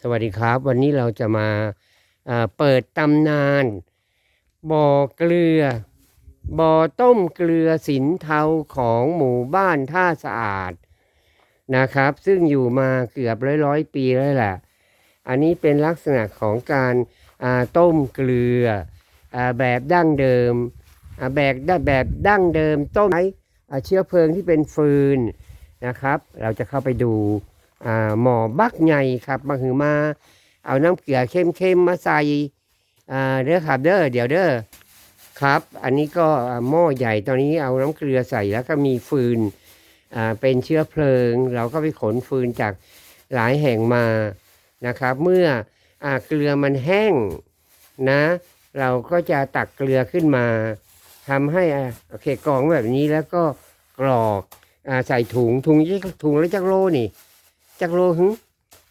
สวัสดีครับ วันนี้เราจะมาเปิดตำนานบ่อเกลือบ่อต้มเกลือสินเทาของหมู่บ้านท่าสะอาดนะครับ ซึ่งอยู่มาเกือบร้อยร้อยปีแล้วแหละ อันนี้เป็นลักษณะของการาต้มเกลืออแบบดั้งเดิมแบบแบบดั้งเดิมต้มใช้เชื้อเพลิงที่เป็นฟืนนะครับ เราจะเข้าไปดู หมอบักใหญ่ครับมาคือมาเอาน้ำเกลือเข้มๆมาใส่เด้อครับเด้อเดี๋ยวเด้อครับ อันนี้ก็หม้อใหญ่ตอนนี้เอาน้ำเกลือใส่แล้วก็มีฟืนเป็นเชื้อเพลิง เราก็ไปขนฟืนจากหลายแห่งมานะครับ เมื่ออเกลือมันแห้งนะ เราก็จะตักเกลือขึ้นมาทำให้โอเคกองแบบนี้แล้วก็กรอกอใส่ถุงถุงยี่ถุงแล้วจักโลนี่ จักโลหึ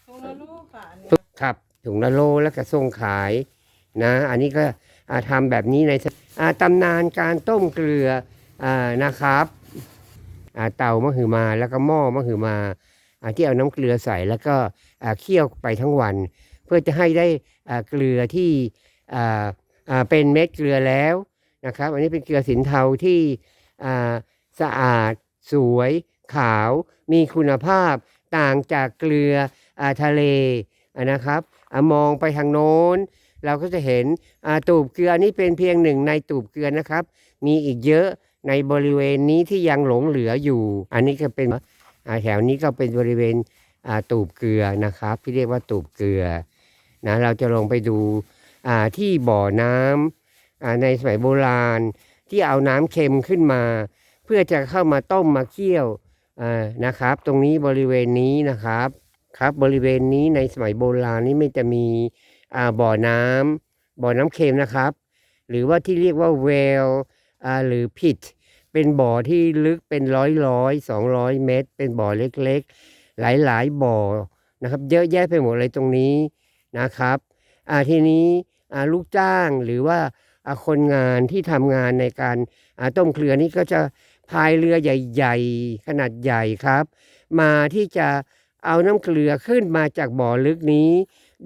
ตรงละลูกค่ะอันนี้ครับถุงละโลแล้วก็ส่งขายนะ อันนี้ก็อ่าทำแบบนี้ในสอ่าตำนานการต้มเกลืออ่านะครับอ่าเตามะหือมาแล้วก็หม้อมะหือมาอ่าที่เอาน้ำเกลือใส่แล้วก็อ่าเคี่ยวไปทั้งวัน เพื่อจะให้ได้อ่าเกลือที่อ่าอ่าเป็นเม็ดเกลือแล้วนะครับ อันนี้เป็นเกลือสินเทาที่อ่าสะอาด สวย ขาว มีคุณภาพ ต่างจากเกลืออทะเละนะครับอมองไปทางโน้น เราก็จะเห็นตูบเกลือนี่เป็นเพียงหนึ่งในตูบเกลือนะครับ มีอีกเยอะในบริเวณนี้ที่ยังหลงเหลืออยู่ อันนี้ก็เป็นแถวนี้ก็เป็นบริเวณตูบเกลือนะครับ ที่เรียกว่าตูบเกลือนะเราจะลงไปดูที่บ่อน้ำอ่าในสมัยโบราณที่เอาน้ำเค็มขึ้นมา เพื่อจะเข้ามาต้มมาเคี่ยว อ่านะครับ ตรงนี้บริเวณนี้นะครับครับ บริเวณนี้ในสมัยโบราณนี่ไม่จะมีอ่าบ่อน้ำบ่อน้ำเค็มนะครับ หรือว่าที่เรียกว่าเวลอ่าหรือพิทเป็นบ่อที่ลึกเป็นร้อยร้อยสองร้อยเมตร เป็นบ่อเล็กๆ หลายๆบ่อนะครับ เยอะแยะไปหมดเลยตรงนี้นะครับอ่าทีนี้อ่าลูกจ้างหรือว่าอ่าคนงานที่ทำงานในการอ่าต้มเกลือนี่ก็จะ พายเรือใหญ่ๆ ขนาดใหญ่ครับ มาที่จะเอาน้ำเกลือขึ้นมาจากบ่อลึกนี้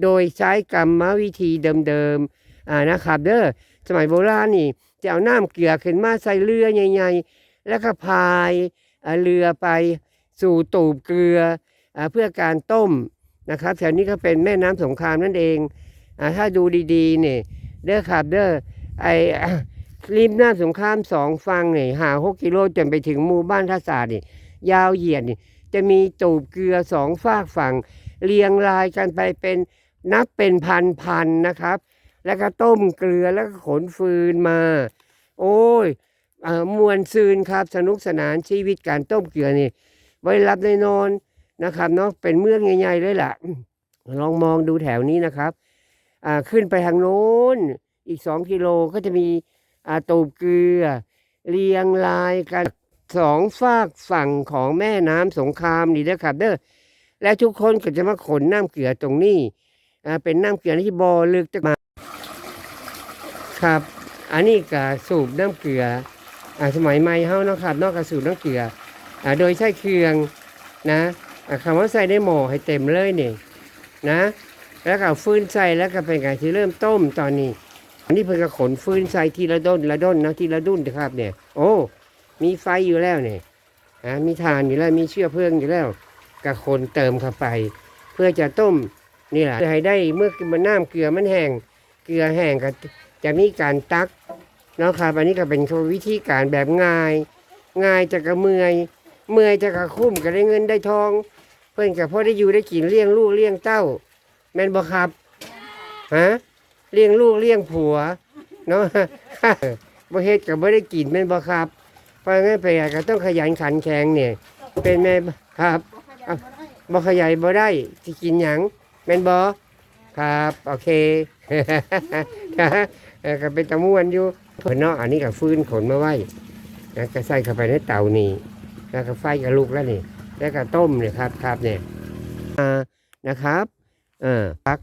โดยใช้กรรมวิธีเดิมๆนะครับ เด้อสมัยโบราณนี่จะเอาน้ำเกลือขึ้นมาใส่เรือใหญ่ๆ แล้วก็พายเรือไปสู่ตูบเกลืออเพื่อการต้มนะครับแถวนี้ก็เป็นแม่น้ำสงครามนั่นเองอถ้าดูดีๆเนี่ยเด้อครับเด้อไอ ริมหน้ำสงครามสองฝั่งเนี่ยหาหกกิโลจนไปถึงหมู่บ้านท่าสาดนี่ยาวเหยียดนี่จะมีตูบเกลือสองฝากฝั่ง เรียงรายกันไปเป็นนับเป็นพันๆนนะครับ แล้วก็ต้มเกลือแล้วก็ขนฟืนมา โอ้ยอ่อมวนซืนครับสนุกสนานชีวิตการต้มเกลือนี่ไว้รับได้นอนนะครับเนาะเป็นเมืองใหญ่ๆเลยล่ะ ลองมองดูแถวนี้นะครับขึ้นไปทางโน้นอีกสองกิโลก็จะมี อาตูบเกลือ เรียงรายกันสองฝากฝั่งของแม่น้ำสงครามนี่นะครับ เด้อและทุกคนก็จะมาขนน้ำเกลือตรงนี้เป็นน้ำเกลือที่บ่อลึกจะมาครับ อันนี้ก็สูบน้ำเกลืออสมัยใหม่เฮานะครับนอกจากสูบน้ำเกลืออโดยใช้เครื่องนะอ่าคำว่าใส่ในหม้อให้เต็มเลยนี่นะ แล้วก็ฟื้นใส่แล้วก็เป็นการที่เริ่มต้มตอนนี้ อันนี้เพิ่งก็ขนฟืนใส่ทีละด้นละด้นนะทีละดุนนะครับ เนี่ย โอ้ มีไฟอยู่แล้วเนี่ยอ่ามีถ่านอยู่แล้วมีเชื้อเพลิงอยู่แล้วก็คนเติมเข้าไป เพื่อจะต้มนี่แหละให้ได้เมื่อมันน้ำเกลือมันแห้งเกลือแห้งก็จะมีการตักเนาะครับอันนี้ก็เป็นวิธีการแบบง่าย ง่ายจะกระเมื่อยเมื่อยจะกระคุ้มก็ได้เงินได้ทอง เพื่อนกับพ่อได้อยู่ได้กินเลี้ยงลูกเลี้ยงเต้า แม่นบ่ครับฮะ เลี้ยงลูกเลี้ยงผัวเนาะบ่เฮ็ดก็บ่ได้กินแม่นบ่ครับ เพราะงั้นไปก็ต้องขยันขันแข็งเนี่ย เป็นแม่ครับอะบ่ขยายบ่ได้สิกินหยังแม่นบ่ครับโอเคก็เป็นตะม่วนอยู่เพิ่นเนาะอันนี้ก็ฟื้นขนมาไว้แล้วก็ใส่เข้าไปในเตานี่แล้วก็ไฟก็ลุกแล้วนี่ แล้วก็ต้มเนี่ยครับครับเนี่ยอ่านะครับ เออพัก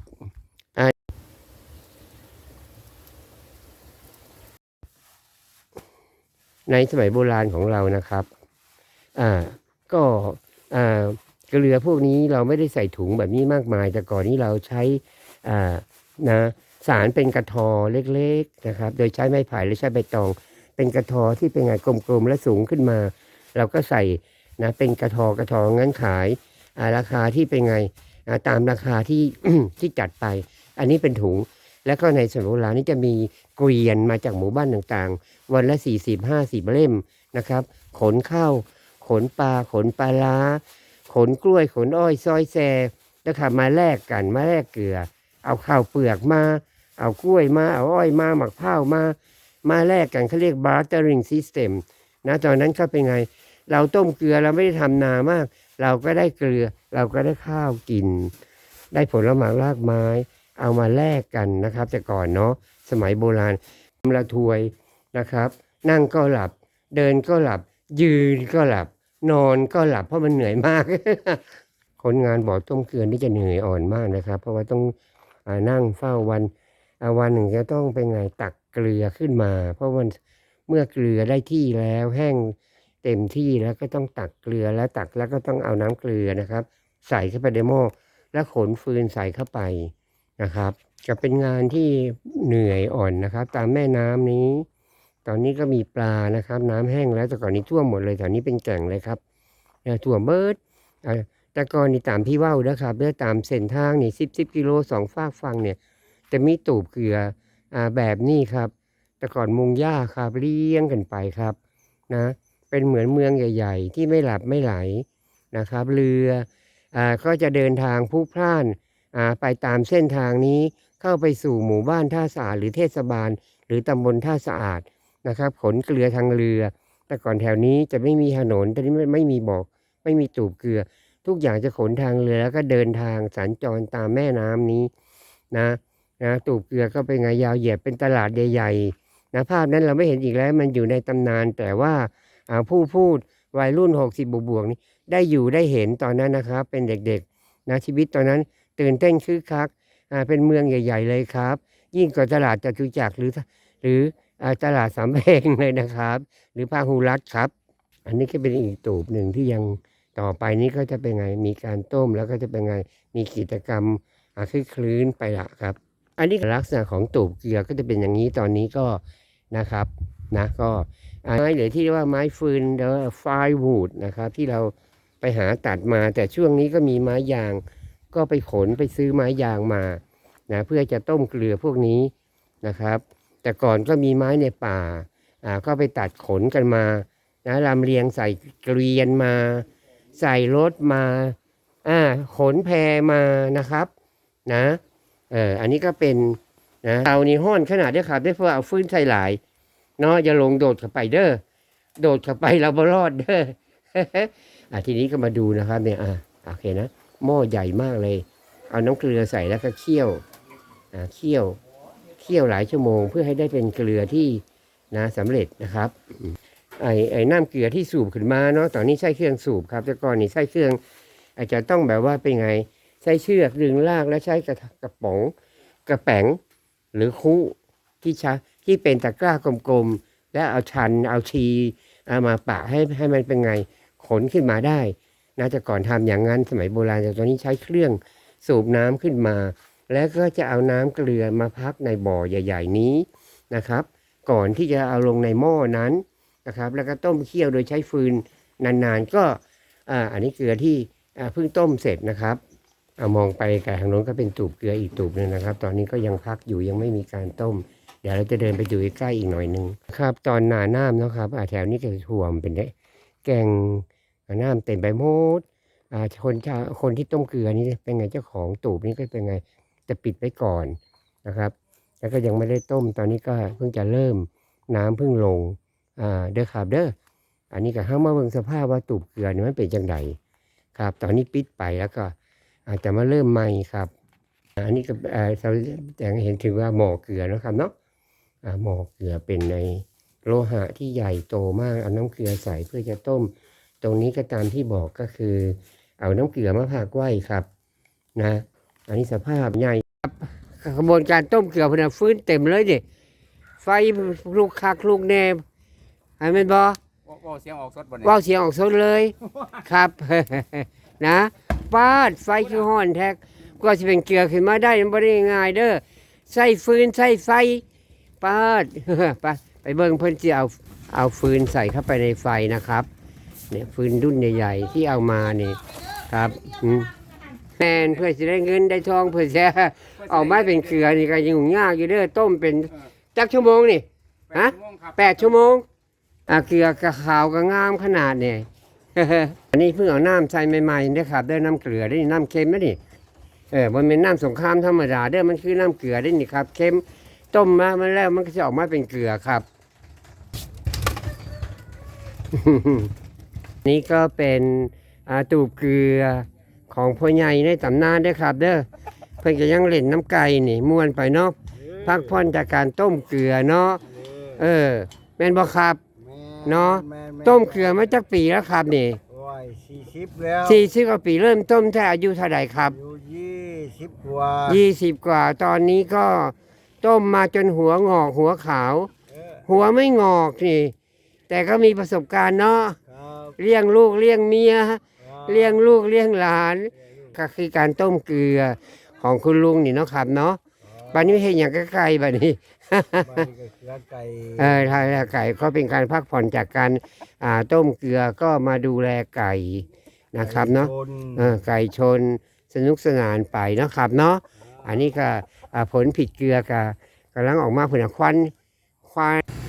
ในสมัยโบราณของเรานะครับอ่าก็อ่าเกลือพวกนี้เราไม่ได้ใส่ถุงแบบนี้มากมาย แต่ก่อนนี้เราใช้อ่านะสารเป็นกระทอเล็กๆนะครับ โดยใช้ไม้ไผ่หรือใช้ใบตอง เป็นกระทอที่เป็นไงกลมๆและสูงขึ้นมา เราก็ใส่นะเป็นกระทอกระทองั้นขายราคาที่เป็นไงตามราคาที่ที่จัดไป อันนี้เป็นถุง แล้วก็ในสมัยโบรานี่จะมีเกวียนมาจากหมู่บ้านต่างๆ วันละ 40 50 เล่มนะครับ ขนข้าวขนปลาขนปลาล้า ขนกล้วยขนอ้อยซอยแซนะครับมาแลกกันมาแลกเกลือ เอาข้าวเปลือกมา เอากล้วยมา เอาอ้อยมาหมักข้าวมา มาแลกกันเขาเรียก bartering system นะตอนนั้นก็เป็นไง เราต้มเกลือเราไม่ได้ทำนามาก เราก็ได้เกลือ เราก็ได้ข้าวกิน ได้ผลไม้รากไม้ เอามาแลกกันนะครับ แต่ก่อนเนาะสมัยโบราณละทวยนะครับ นั่งก็หลับ เดินก็หลับ ยืนก็หลับ นอนก็หลับเพราะมันเหนื่อยมาก คนงานบ่อต้มเกลือนี่จะเหนื่อยอ่อนมากนะครับ เพราะว่าต้องอนั่งเฝ้าวันวันหนึ่งจะต้องไปไงตักเกลือขึ้นมา เพราะมันเมื่อเกลือได้ที่แล้วแห้งเต็มที่แล้วก็ต้องตักเกลือแล้วตักแล้วก็ต้องเอาน้ำเกลือนะครับ ใส่เข้าไปในหม้อแล้วขนฟืนใส่เข้าไป นะครับ จะเป็นงานที่เหนื่อยอ่อนนะครับ ตามแม่น้ำนี้ ตอนนี้ก็มีปลานะครับ น้ำแห้งแล้วแต่ก่อนนี้ท่วมหมดเลยแถวนี้เป็นแก่งเลยครับนะท่วมเบิดแต่ก่อนนี่ตามพี่ว่าวนะครับเลือตามเส้นทางนี่สิบสิบกิโลสองฝากฟังเนี่ย จะมีตูบเกลืออ่าแบบนี้ครับ แต่ก่อนมุงหญ้าครับเลี้ยงกันไปครับนะเป็นเหมือนเมืองใหญ่ ๆ ที่ไม่หลับไม่ไหลนะครับ เรืออ่าก็จะเดินทางพลุกพล่าน ไปตามเส้นทางนี้เข้าไปสู่หมู่บ้านท่าสะอาดหรือเทศบาล หรือตำบลท่าสะอาดนะครับขนเกลือทางเรือ แต่ก่อนแถวนี้จะไม่มีถนนตอนนี้ไม่มีบอก ไม่มีตูบเกลือ ทุกอย่างจะขนทางเรือแล้วก็เดินทางสัญจรตามแม่น้ำนี้นะนะตูบเกลือก็เป็นไงยาวเหยียดเป็นตลาดใหญ่ๆนะภาพนั้นเราไม่เห็นอีกแล้วมันอยู่ในตำนาน แต่ว่าผู้พูดวัยรุ่น 60 บวกๆนี้ได้อยู่ได้เห็นตอนนั้นนะครับเป็นเด็กๆนะชีวิตตอนนั้น ตื่นเต้นคึกคักอ่าเป็นเมืองใหญ่ ๆ เลยครับ ยิ่งกว่าตลาดจตุจักรหรือหรืออตลาดสำเพ็งเลยนะครับ หรือพาหูรัตครับ อันนี้ก็เป็นอีกตูบหนึ่งที่ยังต่อไปนี้ก็จะเป็นไงมีการต้มแล้วก็จะเป็นไงมีกิจกรรมคลึกคลื้นไปละครับ อันนี้ลักษณะของตูบเกลือก็จะเป็นอย่างนี้ตอนนี้ก็นะครับนะก็ไม้หรือที่เรียกว่าไม้ฟืนหรือไฟวูดนะครับที่เราไปหาตัดมาแต่ช่วงนี้ก็มีไม้ยาง ก็ไปขนไปซื้อไม้ยางมานะเพื่อจะต้มเกลือพวกนี้นะครับ แต่ก่อนก็มีไม้ในป่าอ่าก็ไปตัดขนกันมานะลำเลียงใส่เกวียนมา ใส่รถมาอ่าขนแพมานะครับนะเอออันนี้ก็เป็นนะเตานี่ห้อนขนาดได้ครับได้เพื่อเอาฟื้นใส่หลายเนาะอย่าลงโดดเข้าไปเด้อโดดเข้าไปเราบรอดเด้ออะทีนี้ก็มาดูนะครับเนี่ยอะโอเคนะ หม้อใหญ่มากเลย เอาน้ำเกลือใส่แล้วก็เคี่ยวเคี่ยวเคี่ยวหลายชั่วโมง เพื่อให้ได้เป็นเกลือที่นะสำเร็จนะครับไอ้ไอ้น้ำเกลือที่สูบขึ้นมาเนาะตอนนี้ใช้เครื่องสูบครับ แต่ก่อนนี่ใช้เครื่อง อาจจะต้องแบบว่าเป็นไงใช้เชือกดึงลากแล้วใช้กระกระป๋องกระแป๋งหรือคุที่ช้ที่เป็นตะกร้ากลมๆ แล้วเอาชันเอาชีเอามาปะให้ให้มันเป็นไงขนขึ้นมาได้ นะแต่ก่อนทำอย่างนั้นสมัยโบราณแต่ตอนนี้ใช้เครื่องสูบน้ำขึ้นมา แล้วก็จะเอาน้ำเกลือมาพักในบ่อใหญ่ ๆ นี้นะครับ ก่อนที่จะเอาลงในหม้อนั้นนะครับ แล้วก็ต้มเคี่ยวโดยใช้ฟืนนานๆ ก็อ่าอันนี้เกลือที่เพิ่งต้มเสร็จนะครับเอามองไปไกลทางโน้นก็เป็นตูบเกลืออีกตูบหนึงนะครับ ตอนนี้ก็ยังพักอยู่ยังไม่มีการต้ม เดี๋ยวเราจะเดินไปดูใกล้อีกหน่อยหนึงครับ ตอนหนาน้ำนะครับแถวนี้จะท่วมเป็นแกง น้ำเต็มไปหมดคนชาคนที่ต้มเกลือนี่เป็นไงเจ้าของตูบนี่ก็เป็นไงจะปิดไว้ก่อนนะครับ แล้วก็ยังไม่ได้ต้มตอนนี้ก็เพิ่งจะเริ่มน้ำเพิ่งลงเด้อครับเด้ออันนี้ก็ห้ามมาเบิ่งสภาพว่าตูบเกลือนี่มันเป็นจังไดครับ ตอนนี้ปิดไปแล้วก็อาจจะมาเริ่มใหม่ครับ อันนี้ก็เอ่อเราแต่งเห็นถึงว่าหมอเกลือนะครับเนาะหมอเกลือเป็นในโลหะที่ใหญ่โตมากเอาน้ำเกลือใส่เพื่อจะต้ม ตรงนี้ก็ตามที่บอกก็คือ เอาน้ำเกลือมาผักไว้ครับ นะ อันนี้สภาพใหญ่ครับกระบวนการต้มเกลือเพนนะฟื้นเต็มเลยดิไฟลูกคักลูกแนมอันเป็นบอว่าว่าเสียงออกสดบ่เนี่ยว่าวเสียงออกสดเลยครับ นะปาดไฟคือห้อนแท็กกว่าจะเป็นเกลือขึ้นมาได้มันบ่ได้ง่ายเด้อใส่ฟืนใส่ไฟปาดไปไปเบิ่งเพิ่นสิเอาเอาฟืนใส่เข้าไปในไฟนะครับ เนี่ยฟืนรุ่นใหญ่ๆที่เอามานี่ครับอืมแมนเพื่อจะได้เงินได้ทองเพื่อจะเอามาเป็นเกลือนี่ก็ยังยากอยู่เด้อต้มเป็นจักชั่วโมงนี่ฮะแปดชั่วโมงอะเกลือกระขาวก็งามขนาดเนี่ยอันนี้เพิ่งเอาน้ำใส่ใหม่ๆนะครับเด้อน้ำเกลือได้น้ำเค็มนะนี่เออมันเป็นน้ำสงครามธรรมดาเด้อมันคือน้ำเกลือได้นี่ครับเค็มต้มมามันแล้วมันก็จะออกมาเป็นเกลือครับ นี่ก็เป็นอาตูบเกลือของพ่อใหญ่ในตำนานเด้อครับ เด้อเพิ่นก็ยังเล่นน้ำไก่นี่ม่วนไปเนาะพักผ่อนจากการต้มเกลือเนาะเออแม่นบ่ครับเนาะต้มเกลือมาจากปีแล้วครับนี่โอ้ยสี่สิบแล้วสี่สิบกว่าปีเริ่มต้มแต่อายุเท่าไหร่ครับอยู่ยี่สิบกว่ายี่สิบกว่า ตอนนี้ก็ต้มมาจนหัวงอกหัวขาวเออหัวไม่งอกนี่ แต่ก็มีประสบการณ์เนาะครับ เลี้ยงลูกเลี้ยงเมียครับเลี้ยงลูกเลี้ยงหลาน ก็คือการต้มเกลือของคุณลุงนี่เนาะครับเนาะบัดนี้เห็นอย่างไกลๆบัดนี้บ้านนี้ก็เกลือไก่เออทายไก่ก็เป็นการพักผ่อนจากการอ่าต้มเกลือก็มาดูแลไก่นะครับเนาะไก่ชเออไก่ชนสนุกสนานไปเนาะครับเนาะอันนี้ก็อ่าผลผิดเกลือกับกำลังออกมาผลควันควัน